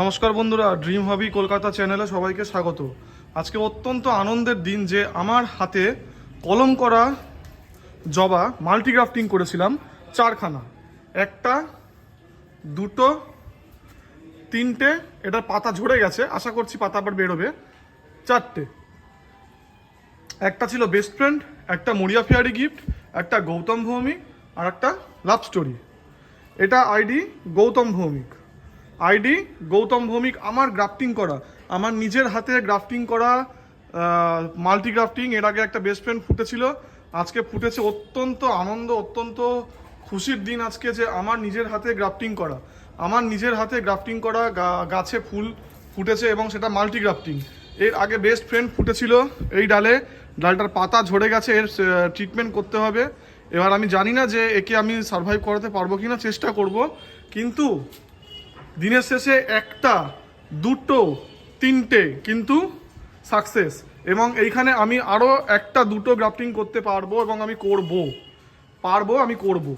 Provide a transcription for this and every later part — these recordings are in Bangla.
নমস্কার বন্ধুরা ড্রিম হবি কলকাতা চ্যানেলে সবাইকে স্বাগত। আজকে অত্যন্ত আনন্দের দিন যে আমার হাতে কলম করা জবা মাল্টিগ্রাফটিং করেছিলাম, চারখানা। একটা, দুটো, তিনটে এটার পাতা ঝরে গেছে, আশা করছি পাতা আবার বেরোবে। চারটে। একটা ছিল বেস্ট ফ্রেন্ড একটা মরিয়া ফেয়ারি গিফট একটা গৌতম ভৌমিক, আর একটা লাভ স্টোরি এটা আইডি গৌতম ভৌমিক। আইডি, গৌতম ভৌমিক, আমার গ্রাফটিং করা। আমার নিজের হাতে গ্রাফটিং করা মাল্টি গ্রাফটিং এর আগে একটা বেস্ট ফ্রেন্ড ফুটেছিল। আজকে ফুটেছে অত্যন্ত আনন্দ, অত্যন্ত খুশির দিন আজকে যে আমার নিজের হাতে গ্রাফটিং করা। আমার নিজের হাতে গ্রাফটিং করা গাছে ফুল ফুটেছে এবং সেটা মাল্টি গ্রাফটিং এর আগে বেস্ট ফ্রেন্ড ফুটেছিল এই ডালে। ডালটার পাতা ঝরে গেছে, এর ট্রিটমেন্ট করতে হবে। এবার আমি জানি না যে একে আমি সার্ভাইভ করাতে পারব কিনা, চেষ্টা করব। কিন্তু দিনের শেষে একটা, দুটো, তিনটে কিন্তু সাকসেস এবং এইখানে আমি আরও একটা, দুটো গ্রাফটিং করতে পারব এবং আমি করব। পারব, আমি করব।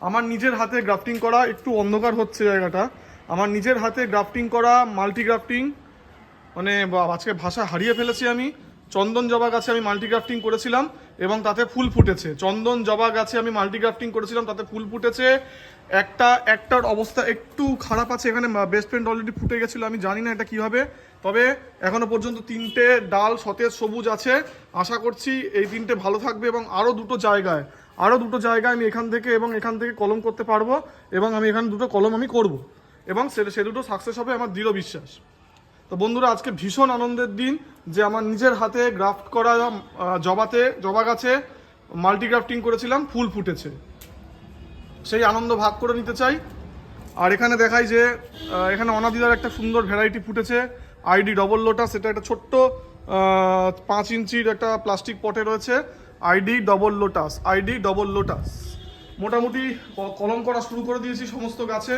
আমার নিজের হাতে গ্রাফটিং করা একটু অন্ধকার হচ্ছে জায়গাটা। আমার নিজের হাতে গ্রাফটিং করা মাল্টি গ্রাফটিং মানে আজকে ভাষা হারিয়ে ফেলেছি আমি। চন্দন জবা গাছে আমি মাল্টি গ্রাফটিং করেছিলাম এবং তাতে ফুল ফুটেছে। চন্দন জবা গাছে আমি মাল্টি গ্রাফটিং করেছিলাম, তাতে ফুল ফুটেছে। একটা, একটার অবস্থা একটু খারাপ আছে, এখানে বেস্ট ফ্রেন্ড অলরেডি ফুটে গেছিল, আমি জানি না এটা কি হবে তবে এখনও পর্যন্ত তিনটে ডাল সতেজ সবুজ আছে। আশা করছি এই তিনটে ভালো থাকবে এবং আরও দুটো জায়গায় আরও দুটো জায়গায় আমি এখান থেকে এবং এখান থেকে কলম করতে পারব এবং আমি এখানে দুটো কলম আমি করব। এবং সে দুটো সাকসেস হবে আমার দৃঢ় বিশ্বাস। তো বন্ধুরা, আজকে ভীষণ আনন্দের দিন যে আমার নিজের হাতে গ্রাফট করা জবাতে, জবা গাছে মাল্টিগ্রাফটিং করেছিলাম, ফুল ফুটেছে। সেই আনন্দ ভাগ করে নিতে চাই। আর এখানে দেখাই যে এখানে অনাদিদার একটা সুন্দর ভ্যারাইটি ফুটেছে আইডি ডবল লোটাস এটা একটা ছোট্ট পাঁচ ইঞ্চির একটা প্লাস্টিক পটে রয়েছে ID double lotus ID double lotus মোটামুটি কলম করা শুরু করে দিয়েছি সমস্ত গাছে।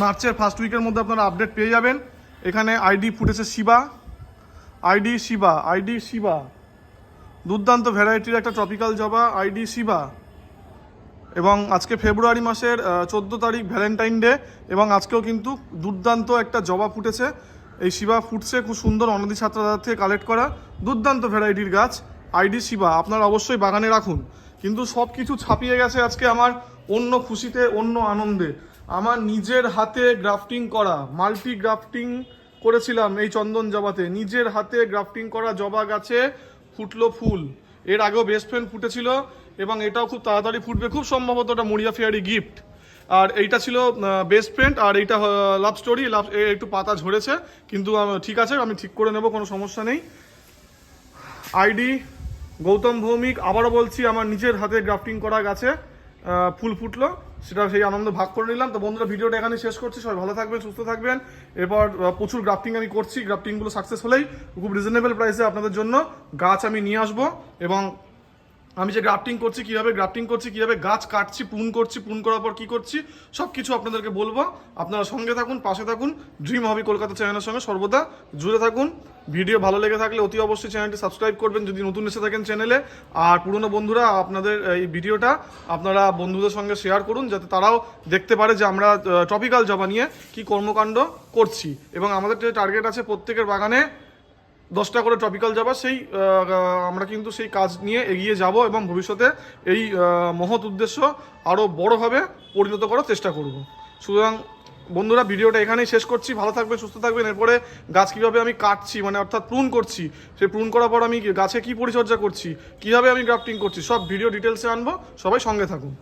মার্চের ফার্স্ট উইকের মধ্যে আপনারা আপডেট পেয়ে যাবেন। এখানে আইডি ফুটেছে Shiba. ID Shiva ID Shiva. দুর্দান্ত ভ্যারাইটির একটা ট্রপিক্যাল জবা আইডি শিবা। এবং আজকে ফেব্রুয়ারি মাসের চোদ্দ তারিখ ভ্যালেন্টাইন ডে এবং আজকেও কিন্তু দুর্দান্ত একটা জবা ফুটেছে। এই শিবা ফুটছে খুব সুন্দর অনদী ছাত্রাদার থেকে কালেক্ট করা। দুর্দান্ত ভ্যারাইটির গাছ আইডি শিবা। আপনারা অবশ্যই বাগানে রাখুন। কিন্তু সব কিছু ছাপিয়ে গেছে আজকে আমার অন্য খুশিতে, অন্য আনন্দে। আমার নিজের হাতে গ্রাফটিং করা মাল্টি গ্রাফটিং করেছিলাম এই চন্দন জবাতে। নিজের হাতে গ্রাফটিং করা জবা গাছে ফুটলো ফুল। এর আগেও বেস্ট ফ্রেন্ড ফুটেছিল এবং এটাও খুব তাড়াতাড়ি ফুটবে। খুব সম্ভবত ওটা মরিয়া ফেয়ারি গিফট আর এইটা ছিল বেস্ট ফ্রেন্ড আর এইটা লাভ স্টোরি লাভ একটু পাতা ঝরেছে, কিন্তু ঠিক আছে, আমি ঠিক করে নেব, কোনো সমস্যা নেই। আইডি গৌতম ভৌমিক, আবারও বলছি, আমার নিজের হাতে গ্রাফটিং করা গাছে ফুল ফুটলো। সেটা সেই আনন্দ ভাগ করে নিলাম। তো বন্ধুরা, ভিডিওটা এখানে শেষ করছি। সবাই ভালো থাকবেন, সুস্থ থাকবেন। এরপর প্রচুর গ্রাফটিং আমি করছি। গ্রাফটিংগুলো সাকসেস হলেই খুব রিজনেবল প্রাইসে আপনাদের জন্য গাছ আমি নিয়ে আসব এবং আমি যে গ্রাফটিং করছি, কীভাবে গ্রাফটিং করছি, কীভাবে গাছ কাটছি, পুন করছি, পুন করার পর কি করছি সব কিছু আপনাদেরকে বলব। আপনারা সঙ্গে থাকুন, পাশে থাকুন। ড্রিম হবি কলকাতা চ্যানেলের সঙ্গে সর্বদা জুড়ে থাকুন। ভিডিও ভালো লেগে থাকলে অতি অবশ্যই চ্যানেলটি সাবস্ক্রাইব করবেন যদি নতুন এসে থাকেন চ্যানেলে। আর পুরনো বন্ধুরা, আপনাদের এই ভিডিওটা আপনারা বন্ধুদের সঙ্গে শেয়ার করুন, যাতে তারাও দেখতে পারে যে আমরা টপিক্যাল জবা নিয়ে কি কর্মকাণ্ড করছি। এবং আমাদের যে টার্গেট আছে প্রত্যেকের বাগানে দশটা করে টপিক্যাল যাবা, সেই আমরা কিন্তু সেই কাজ নিয়ে এগিয়ে যাব এবং ভবিষ্যতে এই মহৎ উদ্দেশ্য আরও বড়োভাবে পরিণত করার চেষ্টা করব। সুতরাং বন্ধুরা, ভিডিওটা এখানেই শেষ করছি। ভালো থাকবেন, সুস্থ থাকবেন। এরপরে গাছ কীভাবে আমি কাটছি মানে অর্থাৎ প্রুন করছি, সেই প্রুন করার পর আমি গাছে কী পরিচর্যা করছি, কীভাবে আমি গ্রাফটিং করছি, সব ভিডিও ডিটেলসে আনব। সবাই সঙ্গে থাকুন।